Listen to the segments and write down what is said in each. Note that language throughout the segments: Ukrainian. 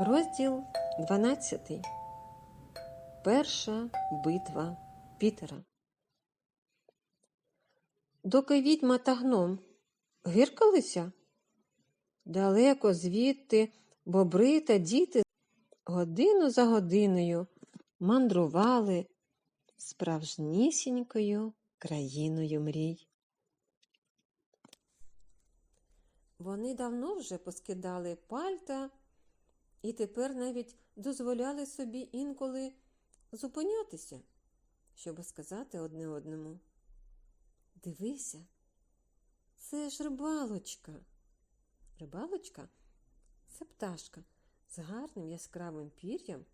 Розділ 12. Перша битва Пітера. Доки відьма та гном гиркалися, далеко звідти бобри та діти годину за годиною мандрували справжнісінькою країною мрій. Вони давно вже поскидали пальта і тепер навіть дозволяли собі інколи зупинятися, щоб сказати одне одному. Дивися, це ж рибалочка. Рибалочка це пташка з гарним яскравим пір'ям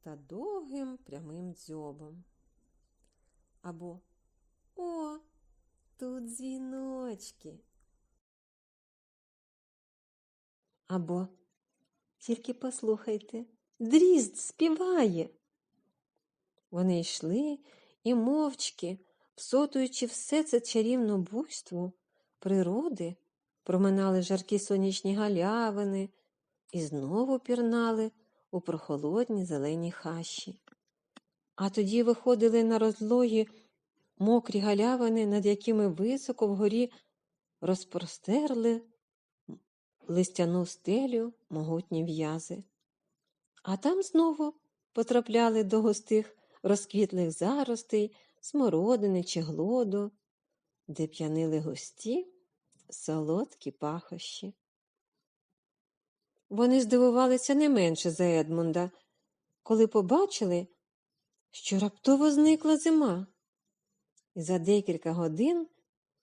та довгим прямим дзьобом. Або О, тут дзвіночки. Або тільки послухайте, дрізд співає. Вони йшли і мовчки, всотуючи все це чарівне буйство природи, проминали жаркі сонячні галявини і знову пірнали у прохолодні зелені хащі. А тоді виходили на розлогі мокрі галявини, над якими високо вгорі розпростерли листяну стелю могутні в'язи. А там знову потрапляли до густих розквітлих заростей, смородини чи глоду, де п'янили густі солодкі пахощі. Вони здивувалися не менше за Едмунда, коли побачили, що раптово зникла зима, і за декілька годин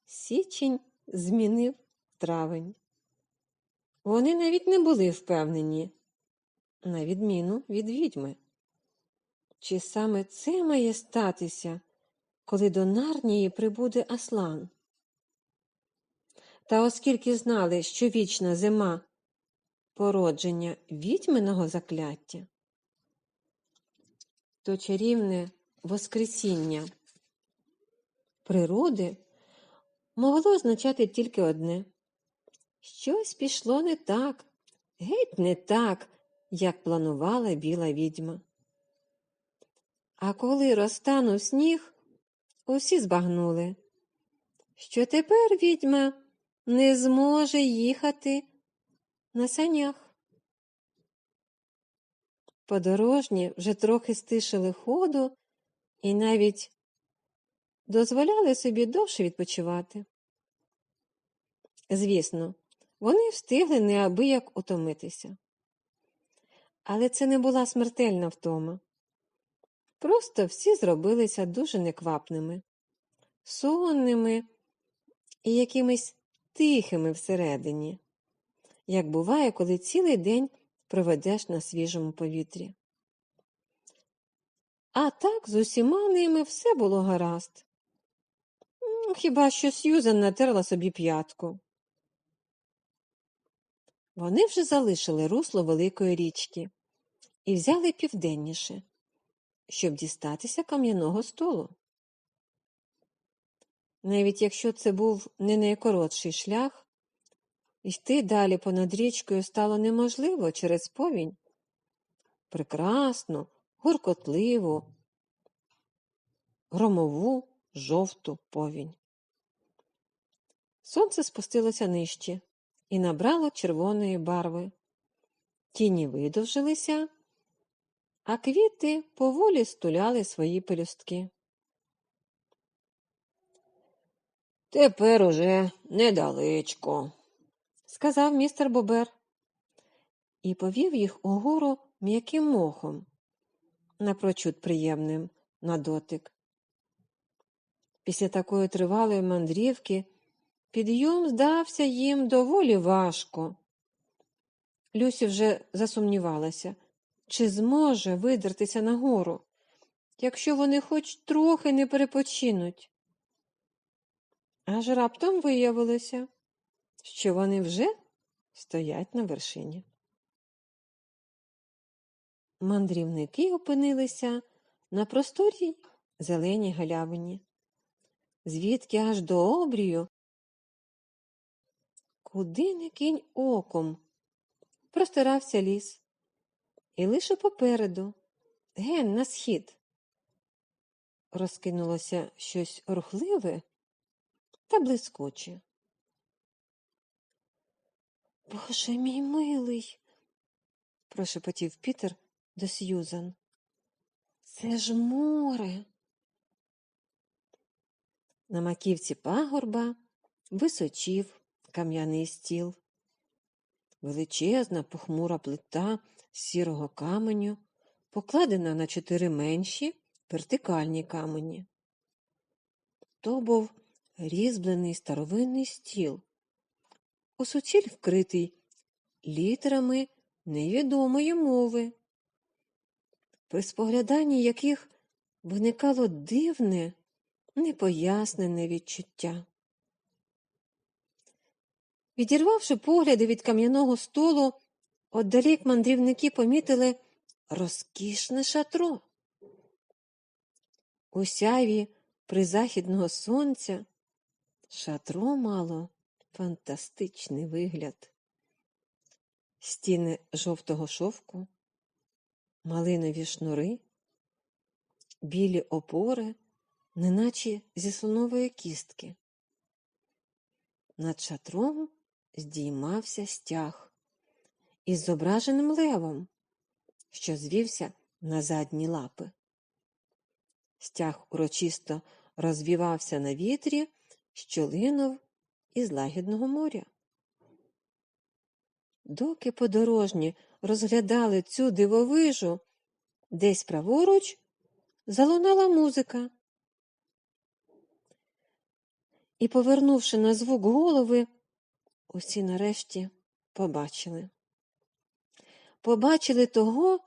січень змінив травень. Вони навіть не були впевнені, на відміну від відьми. Чи саме це має статися, коли до Нарнії прибуде Аслан? Та оскільки знали, що вічна зима породження відьминого закляття, то чарівне Воскресіння природи могло означати тільки одне. Щось пішло не так, геть не так, як планувала біла відьма. А коли розтанув сніг, усі збагнули, що тепер відьма не зможе їхати на санях. Подорожні вже трохи стишили ходу і навіть дозволяли собі довше відпочивати. Звісно, вони встигли неабияк утомитися. Але це не була смертельна втома. Просто всі зробилися дуже неквапними, сонними і якимись тихими всередині, як буває, коли цілий день проведеш на свіжому повітрі. А так з усіма ними все було гаразд. Хіба що Сьюзен натерла собі п'ятку. Вони вже залишили русло великої річки і взяли південніше, щоб дістатися кам'яного столу. Навіть якщо це був не найкоротший шлях, йти далі понад річкою стало неможливо через повінь. Прекрасну, гуркотливу, громову, жовту повінь. Сонце спустилося нижче і набрало червоної барви. Тіні видовжилися, а квіти поволі стуляли свої пелюстки. Тепер уже недалечко, сказав містер Бобер і повів їх угору м'яким мохом, напрочуд приємним на дотик. Після такої тривалої мандрівки підйом здався їм доволі важко. Люсі вже засумнівалася, чи зможе видертися нагору, якщо вони хоч трохи не перепочинуть. Аж раптом виявилося, що вони вже стоять на вершині. Мандрівники опинилися на просторій зеленій галявині, звідки аж до обрію, куди не кинь оком, простирався ліс, і лише попереду, ген на схід. Розкинулося щось рухливе та блискуче. Боже мій милий, прошепотів Пітер до Сьюзан. Це ж море. На маківці пагорба височів кам'яний стіл. Величезна похмура плита сірого каменю, покладена на чотири менші вертикальні камені. То був різьблений старовинний стіл, у суціль вкритий літерами невідомої мови, при спогляданні яких виникало дивне, непояснене відчуття. Відірвавши погляди від кам'яного столу, отдалік мандрівники помітили розкішне шатро. У сяйві призахідного сонця шатро мало фантастичний вигляд. Стіни жовтого шовку, малинові шнури, білі опори, неначе зі слонової кістки. Над шатром здіймався стяг із зображеним левом, що звівся на задні лапи. Стяг урочисто розвівався на вітрі, що линув із лагідного моря. Доки подорожні розглядали цю дивовижу, десь праворуч залунала музика. І, повернувши на звук голови, усі нарешті побачили. Побачили того,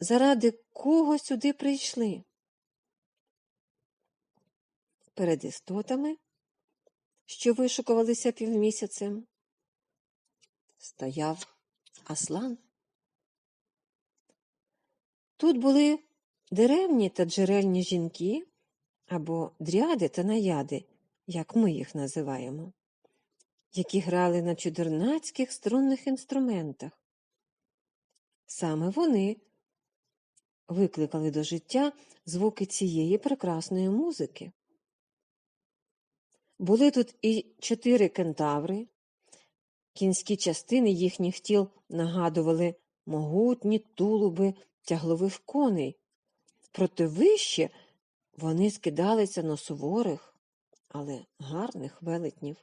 заради кого сюди прийшли. Перед істотами, що вишукувалися півмісяцем, стояв Аслан. Тут були деревні та джерельні жінки або дряди та наяди, як ми їх називаємо, які грали на чудернацьких струнних інструментах. Саме вони викликали до життя звуки цієї прекрасної музики. Були тут і чотири кентаври, кінські частини їхніх тіл нагадували могутні тулуби тяглових коней, проте вище вони скидалися на суворих, але гарних велетнів.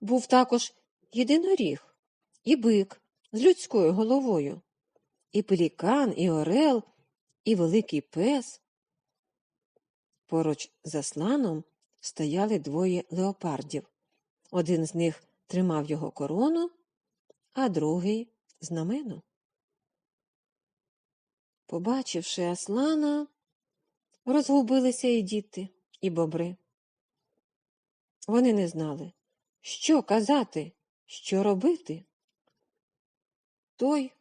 Був також єдиноріг, і бик з людською головою, і пелікан, і орел, і великий пес. Поруч з Асланом стояли двоє леопардів. Один з них тримав його корону, а другий знамено. Побачивши Аслана, розгубилися і діти, і бобри. Вони не знали, що казати, що робити. Той,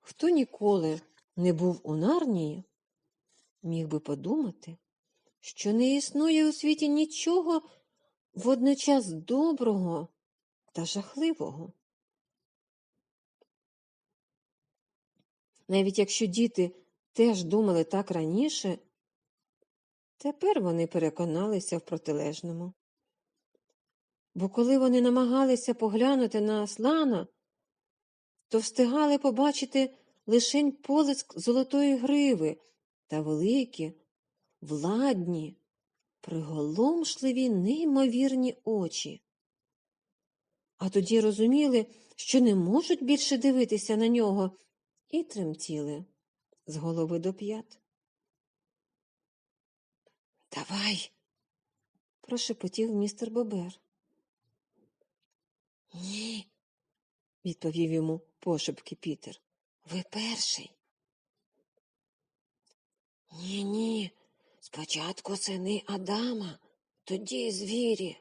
хто ніколи не був у нарнії, міг би подумати, що не існує у світі нічого водночас доброго та жахливого. Навіть якщо діти теж думали так раніше, тепер вони переконалися в протилежному. Бо коли вони намагалися поглянути на Аслана, то встигали побачити лишень полиск золотої гриви та великі, владні, приголомшливі, неймовірні очі. А тоді розуміли, що не можуть більше дивитися на нього, і тремтіли з голови до п'ят. Давай, прошепотів містер Бобер. Ні, відповів йому пошепки Пітер. Ви перший. Ні, ні, спочатку сини Адама, тоді звірі.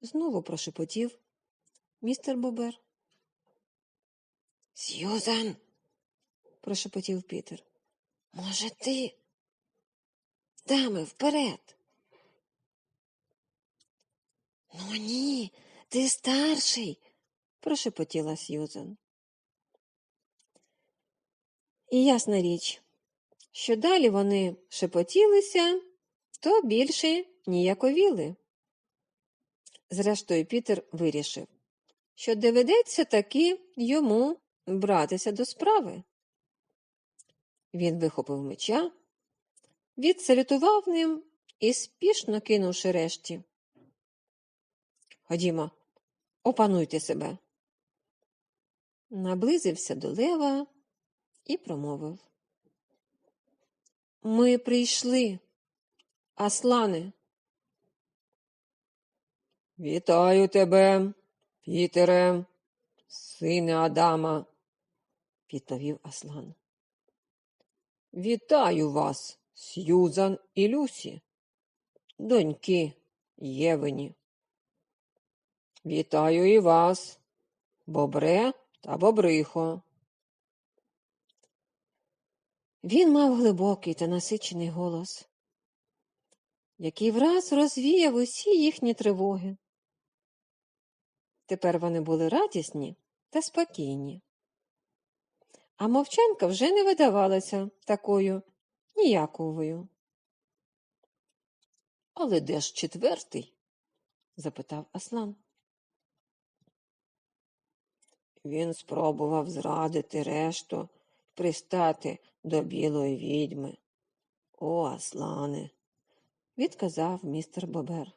Знову прошепотів містер Бобер. Сьюзан, прошепотів Пітер. Може, ти? Дами вперед. Ну, ні, ти старший, прошепотіла Сьюзан. І ясна річ, що далі вони шепотілися, то більше ніяковіли. Зрештою, Пітер вирішив, що доведеться таки йому братися до справи. Він вихопив меча, відсалютував ним і спішно кинувши решті. Ходімо, опануйте себе. Наблизився до лева і промовив. Ми прийшли, Аслане. Вітаю тебе, Пітере, сине Адама, відповів Аслан. вітаю вас, Сьюзан і Люсі, доньки Євені. Вітаю і вас, Бобре та Бобрихо. Він мав глибокий та насичений голос, який враз розвіяв усі їхні тривоги. Тепер вони були радісні та спокійні. А мовчанка вже не видавалася такою ніяковою. Але де ж четвертий? запитав Аслан. Він спробував зрадити решту пристати до білої відьми. О, Аслане, відказав містер Бобер.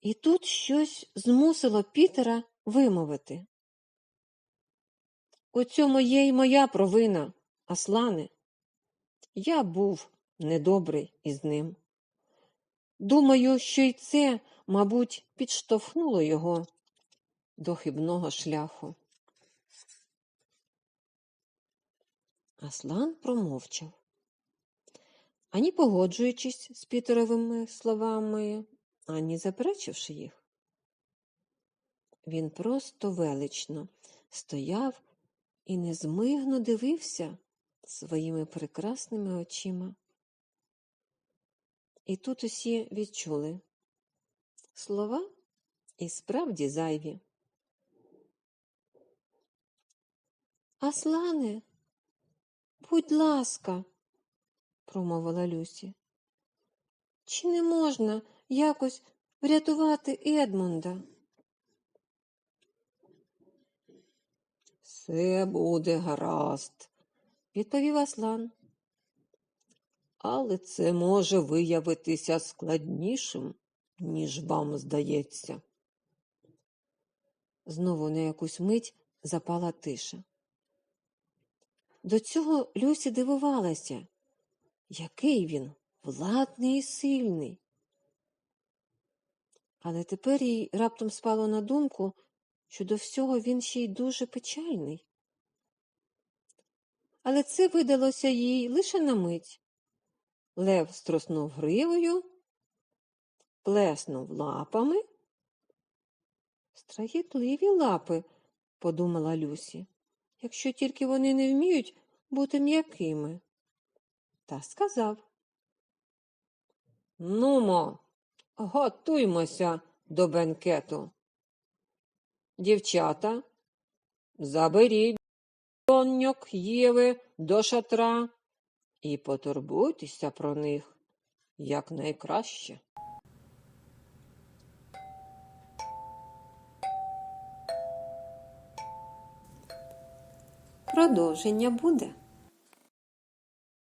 І тут щось змусило Пітера вимовити. У цьому є й моя провина, Аслане. Я був недобрий із ним. Думаю, що й це, мабуть, підштовхнуло його до хибного шляху. Аслан промовчав. Ані погоджуючись з Пітеровими словами, ані заперечивши їх. Він просто велично стояв і незмигно дивився своїми прекрасними очима. І тут усі відчули слова і справді зайві. Аслане, будь ласка, промовила Люсі. Чи не можна якось врятувати Едмунда? все буде гаразд, відповів Аслан. але це може виявитися складнішим, ніж вам здається. Знову на якусь мить запала тиша. До цього Люсі дивувалася, який він владний і сильний. Але тепер їй раптом спало на думку, що до всього він ще й дуже печальний. Але це видалося їй лише на мить. Лев струснув гривою, плеснув лапами. Страхітливі лапи, подумала Люсі, якщо тільки вони не вміють бути м'якими. Та сказав Нумо, готуймося до бенкету. Дівчата, заберіть доньок Єви до шатра і потурбуйтеся про них якнайкраще. Продовження буде.